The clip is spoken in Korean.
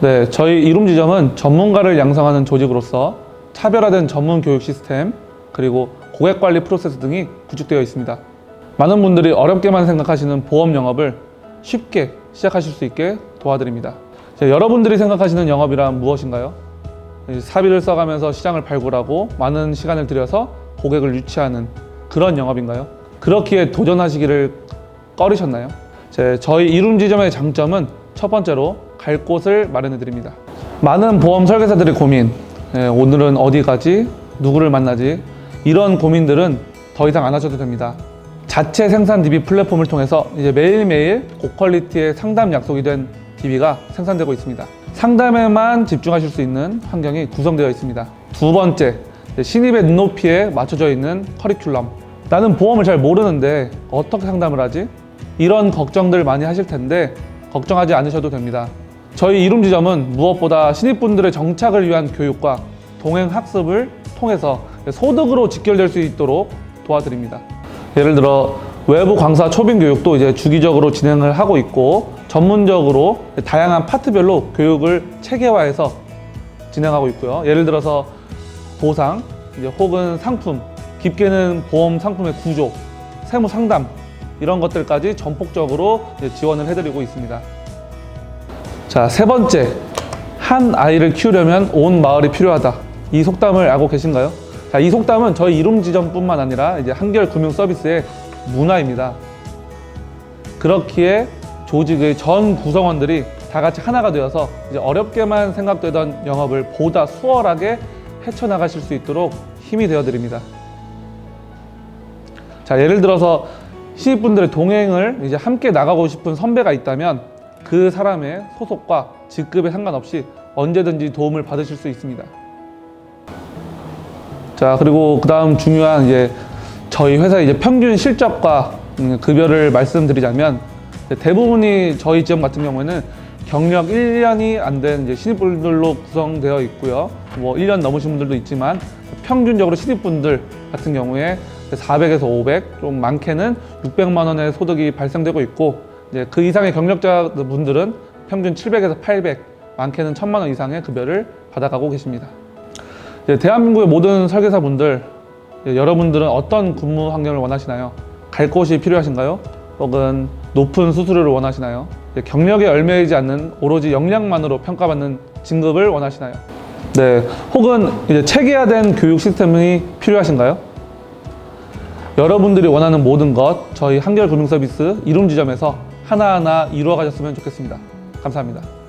네, 저희 이룸 지점은 전문가를 양성하는 조직으로서 차별화된 전문 교육 시스템 그리고 고객 관리 프로세스 등이 구축되어 있습니다. 많은 분들이 어렵게만 생각하시는 보험 영업을 쉽게 시작하실 수 있게 도와드립니다. 자, 여러분들이 생각하시는 영업이란 무엇인가요? 사비를 써가면서 시장을 발굴하고 많은 시간을 들여서 고객을 유치하는 그런 영업인가요? 그렇기에 도전하시기를 꺼리셨나요? 제 저희 이룸 지점의 장점은 첫 번째로 갈 곳을 마련해 드립니다. 많은 보험 설계사들의 고민, 예, 오늘은 어디 가지, 누구를 만나지 이런 고민들은 더 이상 안 하셔도 됩니다. 자체 생산 DB 플랫폼을 통해서 이제 매일매일 고퀄리티의 상담 약속이 된 DB가 생산되고 있습니다. 상담에만 집중하실 수 있는 환경이 구성되어 있습니다. 두 번째, 신입의 눈높이에 맞춰져 있는 커리큘럼. 나는 보험을 잘 모르는데 어떻게 상담을 하지? 이런 걱정들 많이 하실 텐데 걱정하지 않으셔도 됩니다. 저희 이룸지점은 무엇보다 신입분들의 정착을 위한 교육과 동행 학습을 통해서 소득으로 직결될 수 있도록 도와드립니다. 예를 들어 외부 강사 초빙 교육도 이제 주기적으로 진행을 하고 있고 전문적으로 다양한 파트별로 교육을 체계화해서 진행하고 있고요. 예를 들어서 보상, 혹은 상품, 깊게는 보험 상품의 구조, 세무 상담 이런 것들까지 전폭적으로 지원을 해드리고 있습니다. 자, 세 번째. 한 아이를 키우려면 온 마을이 필요하다. 이 속담을 알고 계신가요? 자, 이 속담은 저희 이룸 지점뿐만 아니라 이제 한결 금융 서비스의 문화입니다. 그렇기에 조직의 전 구성원들이 다 같이 하나가 되어서 이제 어렵게만 생각되던 영업을 보다 수월하게 헤쳐나가실 수 있도록 힘이 되어 드립니다. 자, 예를 들어서 신입분들의 동행을 이제 함께 나가고 싶은 선배가 있다면 그 사람의 소속과 직급에 상관없이 언제든지 도움을 받으실 수 있습니다. 자, 그리고 그 다음 중요한 이제 저희 회사의 이제 평균 실적과 음, 급여를 말씀드리자면 대부분이 저희 지점 같은 경우에는 경력 1년이 안 된 신입분들로 구성되어 있고요. 뭐 1년 넘으신 분들도 있지만 평균적으로 신입분들 같은 경우에 400에서 500, 좀 많게는 600만 원의 소득이 발생되고 있고 이제 그 이상의 경력자 분들은 평균 700에서 800, 많게는 1000만 원 이상의 급여를 받아가고 계십니다. 이제 대한민국의 모든 설계사분들, 이제 여러분들은 어떤 근무 환경을 원하시나요? 갈 곳이 필요하신가요? 혹은 높은 수수료를 원하시나요? 경력에 얽매이지 않는 오로지 역량만으로 평가받는 진급을 원하시나요? 네, 혹은 이제 체계화된 교육 시스템이 필요하신가요? 여러분들이 원하는 모든 것 저희 한결 금융서비스 이룸 지점에서 하나하나 이루어 가셨으면 좋겠습니다. 감사합니다.